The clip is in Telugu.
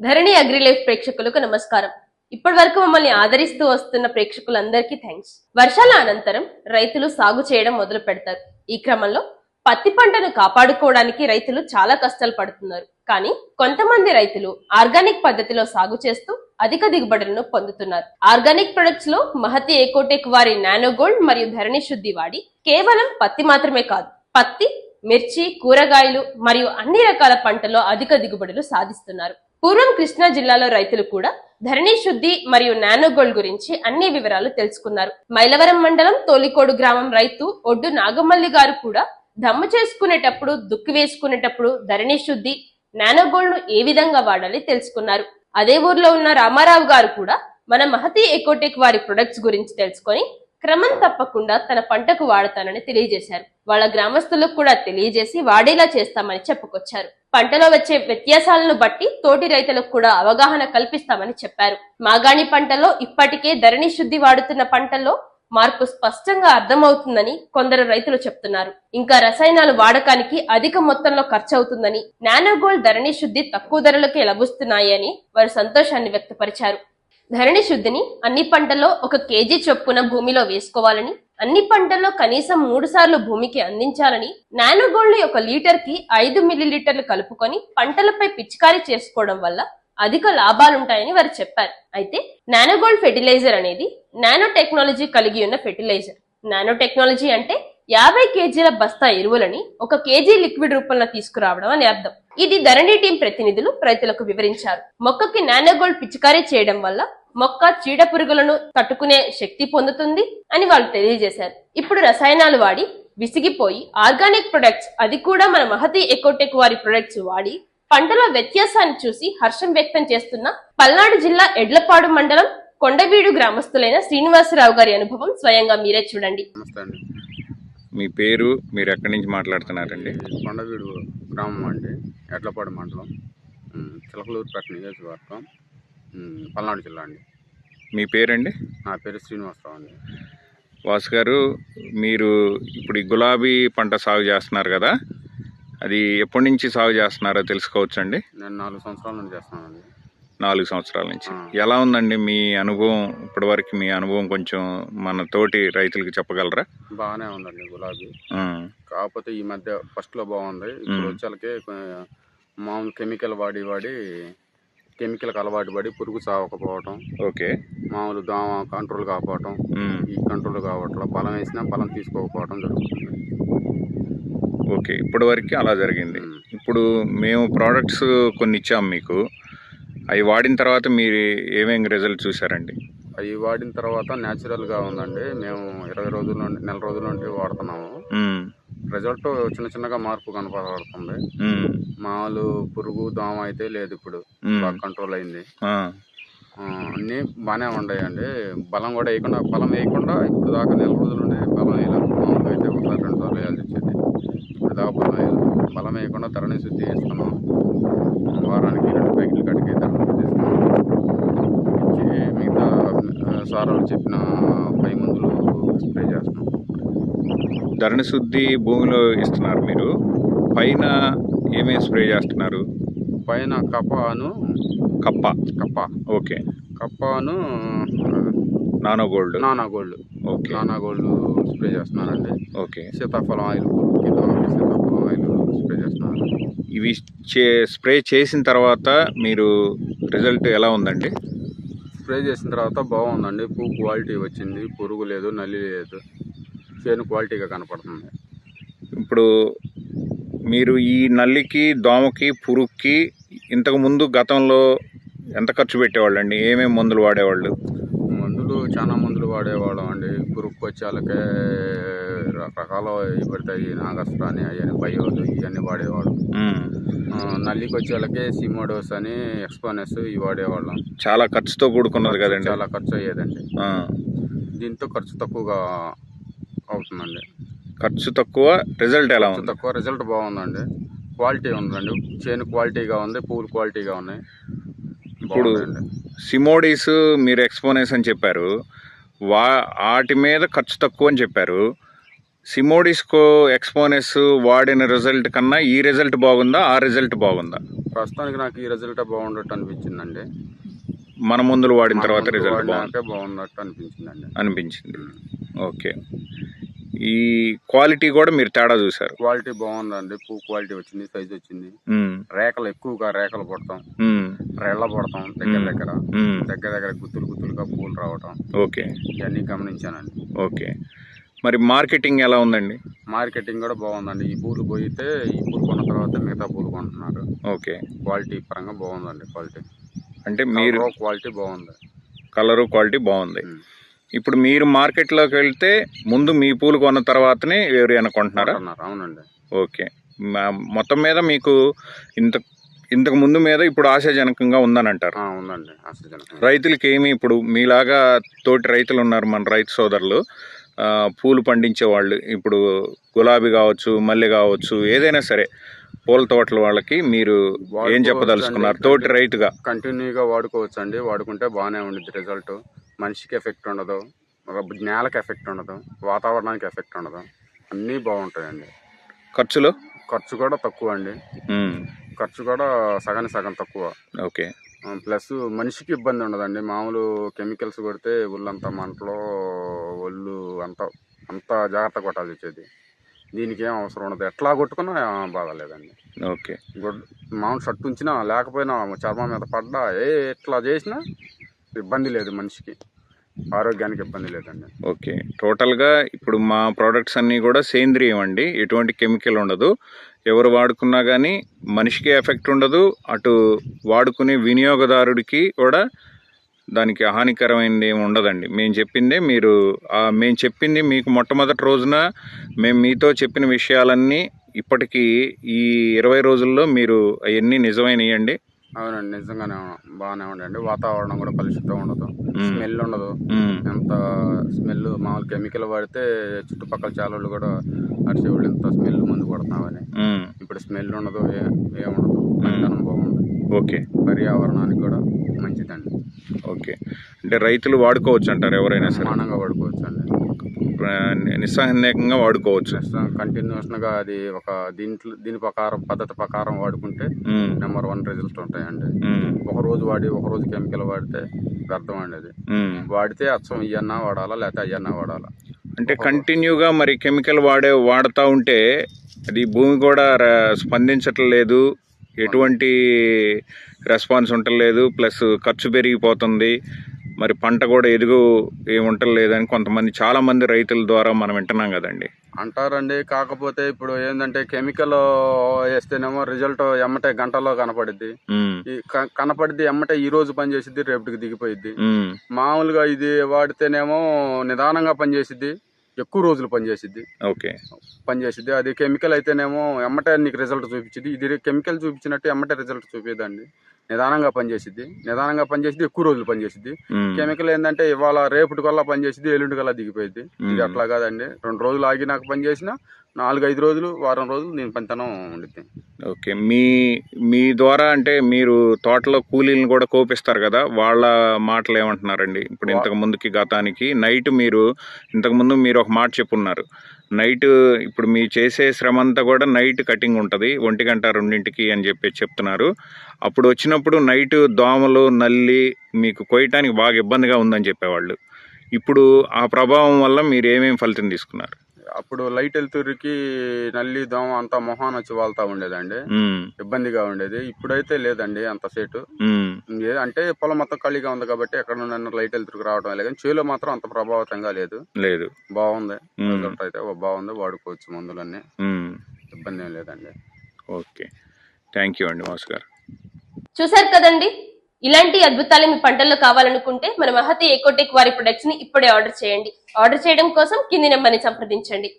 ధరణి అగ్రిలైఫ్ ప్రేక్షకులకు నమస్కారం. ఇప్పటి వరకు మమ్మల్ని ఆదరిస్తూ వస్తున్న ప్రేక్షకులందరికీ థ్యాంక్స్ వర్షాల అనంతరం రైతులు సాగు చేయడం మొదలు పెడతారు. ఈ క్రమంలో పత్తి పంటను కాపాడుకోవడానికి రైతులు చాలా కష్టాలు పడుతున్నారు. కానీ కొంతమంది రైతులు ఆర్గానిక్ పద్ధతిలో సాగు చేస్తూ అధిక దిగుబడులను పొందుతున్నారు. ఆర్గానిక్ ప్రొడక్ట్స్లో మహతి ఏకోటెక్ వారి నానోగోల్డ్ మరియు ధరణి శుద్ధి వాడి కేవలం పత్తి మాత్రమే కాదు పత్తి మిర్చి కూరగాయలు మరియు అన్ని రకాల పంటల్లో అధిక దిగుబడులు సాధిస్తున్నారు. పూర్వం కృష్ణా జిల్లాలో రైతులు కూడా ధరణి శుద్ధి మరియు నానోగోల్డ్ గురించి అన్ని వివరాలు తెలుసుకున్నారు. మైలవరం మండలం తోలికోడు గ్రామం రైతు ఒడ్డు నాగమల్లి గారు కూడా దమ్ము చేసుకునేటప్పుడు దుక్కి వేసుకునేటప్పుడు ధరణి శుద్ధి నానోగోల్డ్ను ఏ విధంగా వాడాలి తెలుసుకున్నారు. అదే ఊర్లో ఉన్న రామారావు గారు కూడా మన మహతి ఎకోటెక్ వారి ప్రొడక్ట్స్ గురించి తెలుసుకొని క్రమం తప్పకుండా తన పంటకు వాడతానని తెలియజేశారు. వాళ్ళ గ్రామస్తులకు కూడా తెలియజేసి వాడేలా చేస్తామని చెప్పుకొచ్చారు. పంటలో వచ్చే వ్యత్యాసాలను బట్టి తోటి రైతులకు కూడా అవగాహన కల్పిస్తామని చెప్పారు. మాగాణి పంటలో ఇప్పటికే ధరణి శుద్ధి వాడుతున్న పంటల్లో మార్పు స్పష్టంగా అర్థమవుతుందని కొందరు రైతులు చెప్తున్నారు. ఇంకా రసాయనాలు వాడకానికి అధిక మొత్తంలో ఖర్చు అవుతుందని నానోగోల్డ్ ధరణి శుద్ధి తక్కువ ధరలకే లభిస్తున్నాయని వారు సంతోషాన్ని వ్యక్తపరిచారు. ధరణి శుద్ధిని అన్ని పంటల్లో ఒక కేజీ చొప్పున భూమిలో వేసుకోవాలని అన్ని పంటల్లో కనీసం మూడు సార్లు భూమికి అందించాలని నానోగోల్డ్ ఒక లీటర్కి ఐదు మిల్లీలీటర్లు కలుపుకొని పంటలపై పిచికారీ చేసుకోవడం వల్ల అధిక లాభాలుంటాయని వారు చెప్పారు. అయితే నానోగోల్డ్ ఫెర్టిలైజర్ అనేది నానో టెక్నాలజీ కలిగి ఉన్న ఫెర్టిలైజర్. నానో టెక్నాలజీ అంటే యాభై కేజీల బస్తా ఎరువులని ఒక కేజీ లిక్విడ్ రూపంలో తీసుకురావడం అని అర్థం. ఇది ధరణి టీం ప్రతినిధులు రైతులకు వివరించారు. మొక్కకి నానోగోల్డ్ పిచికారీ చేయడం వల్ల మొక్క చీడ పురుగులను తట్టుకునే శక్తి పొందుతుంది అని వాళ్ళు తెలియజేశారు. ఇప్పుడు రసాయనాలు వాడి విసిగిపోయి ఆర్గానిక్ ప్రొడక్ట్స్ అది కూడా మన మహతి ఎకోటెక్ వారి ప్రొడక్ట్స్ వాడి పంటల వ్యత్యాసాన్ని చూసి హర్షం వ్యక్తం చేస్తున్న పల్నాడు జిల్లా ఎడ్లపాడు మండలం కొండవీడు గ్రామస్తులైన శ్రీనివాసరావు గారి అనుభవం స్వయంగా మీరే చూడండి. మీ పేరు మీరు ఎక్కడి నుంచి మాట్లాడుతున్నారండి? కొండవీడు గ్రామం అండి ఎడ్లపాడు మండలం చిలకలూరుపేట నియోజకవర్గం. పల్నాడు జిల్లా అండి. మీ పేరండి? నా పేరు శ్రీనివాసరావు అండి. వాసు గారు మీరు ఇప్పుడు ఈ గులాబీ పంట సాగు చేస్తున్నారు కదా అది ఎప్పటి నుంచి సాగు చేస్తున్నారో తెలుసుకోవచ్చండి? నేను నాలుగు సంవత్సరాల నుండి చేస్తున్నానండి. నాలుగు సంవత్సరాల నుంచి. ఎలా ఉందండి మీ అనుభవం? ఇప్పటివరకు మీ అనుభవం కొంచెం మన తోటి రైతులకు చెప్పగలరా? బాగానే ఉందండి గులాబీ. కాకపోతే ఈ మధ్య ఫస్ట్లో బాగుంది. ఇప్పుడు. వచ్చేలకి మామూలు కెమికల్ వాడి వాడి కెమికల్కి అలవాటు పడి పురుగు చావకపోవటం ఓకే. మామూలు దోమ కంట్రోల్ కాకపోవటం ఈ కంట్రోల్ కావట్ల బలం వేసినా బలం తీసుకోకపోవటం జరుగుతుంది. ఓకే. ఇప్పటివరకు అలా జరిగింది. ఇప్పుడు మేము ప్రోడక్ట్స్ కొన్ని ఇచ్చాం మీకు. అవి వాడిన తర్వాత మీరు ఏమేమి రిజల్ట్ చూసారండి అవి వాడిన తర్వాత న్యాచురల్గా ఉందండి. మేము ఇరవై రోజుల నుండి నెల రోజుల నుండి వాడుతున్నాము. రిజల్ట్ చిన్న చిన్నగా మార్పు కనపడుతుంది. మామూలు పురుగు దోమ అయితే లేదు ఇప్పుడు. బాగా కంట్రోల్ అయింది. అన్నీ బాగానే ఉన్నాయండి బలం కూడా వేయకుండా బలం వేయకుండా ఇప్పుడు దాకా నెల రోజుల నుండి బలం వేయలేదు. మామూలుగా అయితే ఒకసారి రెండు సార్లు వేయాల్సి వచ్చేది. ఇప్పుడు దాకా బలం వేయలేదు. బలం వేయకుండా తరణి శుద్ధి చేసుకున్నాం వారానికి రెండు ప్యాకెట్లు కడిగి తరణి శుద్ధి చేసుకున్నాం ఇచ్చి మిగతా ఆ, సారాలు చెప్పిన పై మందులు స్ప్రే చేస్తున్నాం ధరణ శుద్ధి భూమిలో ఇస్తున్నారు మీరు. పైన ఏమేమి స్ప్రే చేస్తున్నారు? పైన కపాను. కప్ప. కప్ప. Okay. కప్పాను nano gold. Nano gold. Okay. Nano gold spray చేస్తున్నారండి. ఓకే. సీతాఫలం ఆయిల్ సీతాఫలం ఆయిల్ స్ప్రే చేస్తున్నారు. ఇవి చే స్ప్రే చేసిన తర్వాత మీరు రిజల్ట్ ఎలా ఉందండి? స్ప్రే చేసిన తర్వాత బాగుందండి. పువ్వు క్వాలిటీ వచ్చింది. పురుగు లేదు నల్లి లేదు. చేను క్వాలిటీగా కనపడుతుంది. ఇప్పుడు మీరు ఈ నల్లికి దోమకి పురుగుకి ఇంతకు ముందు గతంలో ఎంత ఖర్చు పెట్టేవాళ్ళండి? ఏమేమి మందులు వాడేవాళ్ళు? మందులు చాలా మందులు వాడేవాళ్ళం అండి. పురుగుకి వచ్చేళ్ళకే రకరకాల పడతాయి. నాగస్ట్రా అని అవన్నీ బయోలు ఇవన్నీ వాడేవాళ్ళం. నల్లికి వచ్చేళ్ళకే సిమోడోస్ అని ఎక్స్పోనెస్ ఇవి వాడేవాళ్ళం. చాలా ఖర్చుతో కూడుకున్నది కదండి. చాలా ఖర్చు అయ్యేదండి. దీంతో ఖర్చు తక్కువగా అవుతుందండి. ఖర్చు తక్కువ రిజల్ట్ ఎలా ఉంది? తక్కువ రిజల్ట్ బాగుందండి. క్వాలిటీ ఉందండి. చేను క్వాలిటీగా ఉంది పువ్వులు క్వాలిటీగా ఉన్నాయి. ఇప్పుడు. సిమోడీస్ మీరు ఎక్స్పోనేస్ అని చెప్పారు. వా వాటి మీద ఖర్చు తక్కువ అని చెప్పారు. సిమోడిస్కో ఎక్స్పోనెస్ వాడిన రిజల్ట్ కన్నా ఈ రిజల్ట్ బాగుందా ఆ రిజల్ట్ బాగుందా? ప్రస్తుతానికి నాకు ఈ రిజల్ట్ బాగుండట్టు అనిపించిందండి. మన మందులు వాడిన తర్వాత రిజల్ట్ వాడినాకే బాగున్నట్టు అనిపించిందండి. అనిపించింది. ఓకే. ఈ క్వాలిటీ కూడా మీరు తేడా చూసారు క్వాలిటీ బాగుందండి. పువ్వు క్వాలిటీ వచ్చింది సైజ్ వచ్చింది. రేఖలు ఎక్కువగా రేఖలు పడతాం. రెళ్ళ పడతాం దగ్గర. దగ్గర. దగ్గర దగ్గర గుత్తులు గుత్తులుగా పూలు రావటం. ఓకే. ఇవన్నీ గమనించానండి. ఓకే. మరి మార్కెటింగ్ ఎలా ఉందండి? మార్కెటింగ్ కూడా బాగుందండి. ఈ పూలు పోయితే ఈ పూలు కొన్న తర్వాత మిగతా పూలు కొంటున్నారు. ఓకే. క్వాలిటీ పరంగా బాగుందండి క్వాలిటీ. అంటే మీరు క్వాలిటీ బాగుంది. కలరు క్వాలిటీ బాగుంది. ఇప్పుడు మీరు మార్కెట్లోకి వెళ్తే ముందు మీ పూలు కొన్న తర్వాతనే ఎవరైనా కొంటున్నారా అవునండి. ఓకే. మొత్తం మీద మీకు ఇంత ఇంతకు ముందు మీద ఇప్పుడు ఆశాజనకంగా ఉందని అంటారు ఆశ్చర్యజనకంగా రైతులకి ఏమి ఇప్పుడు మీలాగా తోటి రైతులు ఉన్నారు మన రైతు సోదరులు. పూలు పండించే వాళ్ళు ఇప్పుడు గులాబీ కావచ్చు మల్లె కావచ్చు ఏదైనా సరే పూల తోటల వాళ్ళకి మీరు ఏం. చెప్పదలుచుకున్నారు? తోటి రైతుగా. కంటిన్యూగా వాడుకోవచ్చు అండి వాడుకుంటే బాగానే ఉండిద్ది రిజల్ట్. మనిషికి ఎఫెక్ట్ ఉండదు ఒక నేలకు ఎఫెక్ట్ ఉండదు వాతావరణానికి ఎఫెక్ట్ ఉండదు. అన్నీ బాగుంటాయండి. ఖర్చులు? ఖర్చు కూడా తక్కువ అండి. ఖర్చు కూడా సగానికి సగం తక్కువ. ఓకే. ప్లస్ మనిషికి ఇబ్బంది ఉండదండి. మామూలు కెమికల్స్ కొడితే ఒళ్ళంతా మంటలో ఒళ్ళు అంత అంత జాగ్రత్త కొట్టాల్సి వచ్చేది. దీనికి ఏం అవసరం ఉండదు. ఎట్లా కొట్టుకున్నా బాధ లేదండి. ఓకే. గుడ్ మామూలు షర్ట్ ఉంచినా లేకపోయినా చర్మం మీద పడ్డా ఏ ఎట్లా చేసినా ఇబ్బంది లేదు మనిషికి. ఆరోగ్యానికి ఇబ్బంది లేదండి. ఓకే. టోటల్గా ఇప్పుడు మా ప్రోడక్ట్స్ అన్నీ కూడా సేంద్రియం అండి. ఎటువంటి కెమికల్ ఉండదు. ఎవరు వాడుకున్నా కానీ మనిషికి ఎఫెక్ట్ ఉండదు. అటు వాడుకునే వినియోగదారుడికి కూడా దానికి హానికరమైనది ఏమి ఉండదండి. మేము చెప్పిందే మీరు మేము చెప్పింది మీకు మొట్టమొదటి రోజున మేము మీతో చెప్పిన విషయాలన్నీ ఇప్పటికీ ఈ ఇరవై రోజుల్లో మీరు అవన్నీ నిజమైనయండి. అవునండి నిజంగానే బాగానే ఉండండి. వాతావరణం కూడా కలుషితం ఉండదు. స్మెల్ ఉండదు. ఎంత స్మెల్ మామూలు కెమికల్ వాడితే చుట్టుపక్కల చాలా వాళ్ళు కూడా అరిచేవాళ్ళు ఎంత స్మెల్ మందు కొడుతున్నామని ఉమ్, ఇప్పుడు స్మెల్ ఉండదు ఏముండదు బాగుంది ఓకే. పర్యావరణానికి కూడా మంచిదండి. ఓకే. అంటే రైతులు వాడుకోవచ్చు అంటారు ఎవరైనా సరే. సమానంగా వాడుకోవచ్చు. నిస్సందేహంగా వాడుకోవచ్చు. కంటిన్యూస్గా అది ఒక దీంట్లో దీని ప్రకారం పద్ధతి ప్రకారం వాడుకుంటే నెంబర్ వన్ రిజల్ట్ ఉంటాయండి. ఒక రోజు వాడి ఒక రోజు కెమికల్ వాడితే వ్యర్థం అండి అది. వాడితే అచ్చం ఇవన్నా వాడాలా లేకపోతే అయ్యన్నా వాడాలా? అంటే కంటిన్యూగా మరి కెమికల్ వాడే వాడుతూ ఉంటే అది భూమి కూడా స్పందించట్లేదు. ఎటువంటి రెస్పాన్స్ ఉండలేదు ప్లస్ ఖర్చు పెరిగిపోతుంది. మరి పంట కూడా ఎదుగు ఏముంటలేదని కొంతమంది చాలా మంది రైతుల ద్వారా మనం వింటున్నాం కదండి. అంటారండి. కాకపోతే ఇప్పుడు ఏంటంటే కెమికల్ వేస్తేనేమో రిజల్ట్ ఎమ్మటే గంటలో కనపడిద్ది. ఈ కనపడిద్ది ఎమ్మటే ఈ రోజు పని చేసిద్ది రేపటికి దిగిపోయిద్ది. మామూలుగా ఇది వాడితేనేమో నిదానంగా పనిచేసిద్ది ఎక్కువ రోజులు పనిచేసిద్ది ఓకే. పనిచేసిద్ది అది కెమికల్ అయితేనేమో ఎమ్మటే నీకు రిజల్ట్ చూపించింది ఇది కెమికల్ చూపించినట్టు ఎమ్మటే రిజల్ట్ చూపిదండి. నిదానంగా పనిచేసిద్ది. నిదానంగా పనిచేసిద్ది ఎక్కువ రోజులు పనిచేసిద్ది. కెమికల్ ఏంటంటే ఇవాళ రేపటి కల్లా పనిచేసిద్ది ఎల్లుండి కల్లా దిగిపోయింది ఇది. అట్లా కాదండి. రెండు రోజులు ఆగి నాకు పని చేసిన నాలుగు ఐదు రోజులు వారం రోజులు నేను పనితనం ఉండిద్ది. ఓకే. మీ మీ ద్వారా అంటే మీరు తోటలో కూలీలను కూడా కోపిస్తారు కదా? వాళ్ళ మాటలు ఏమంటున్నారండి? ఇప్పుడు ఇంతకు ముందుకి గతానికి నైట్ మీరు ఇంతకు ముందు మీరు ఒక మాట చెప్పున్నారు. నైట్ ఇప్పుడు మీ చేసే శ్రమ అంతా కూడా నైట్ కటింగ్ ఉంటుంది. ఒంటి గంట రెండింటికి అని చెప్పి చెప్తున్నారు. అప్పుడు వచ్చినప్పుడు నైట్ దోమలు నల్లి మీకు కొయ్యటానికి బాగా ఇబ్బందిగా ఉందని చెప్పేవాళ్ళు. ఇప్పుడు ఆ ప్రభావం వల్ల మీరు ఏమేమి ఫలితం తీసుకున్నారు? అప్పుడు లైట్ వెళ్తురికి నల్లి దోమ అంతా మొహాన్ వచ్చి వాళ్తా ఉండేదండి. ఇబ్బందిగా ఉండేది. ఇప్పుడైతే లేదండి అంత సేటు. అంటే పొలం మొత్తం ఖాళీగా ఉంది కాబట్టి ఎక్కడ నుండి లైట్ వెళ్తురికి రావడం లేదు. కానీ చేలో మాత్రం అంత ప్రభావితంగా లేదు. లేదు. బాగుంది. రిజల్ట్ అయితే బాగుంది. వాడుకోవచ్చు మందులన్నీ. ఇబ్బంది ఏం లేదండి. ఓకే. థ్యాంక్ యూ అండి మాస్ గారు. చూశారు కదండి? ఇలాంటి అద్భుతాలు మీ పంటల్లో కావాలనుకుంటే మన మహతి ఎకోటెక్ వారి ప్రొడక్ట్స్ని ఇప్పుడే ఆర్డర్ చేయండి. ఆర్డర్ చేయడం కోసం కింది నెంబర్ని సంప్రదించండి.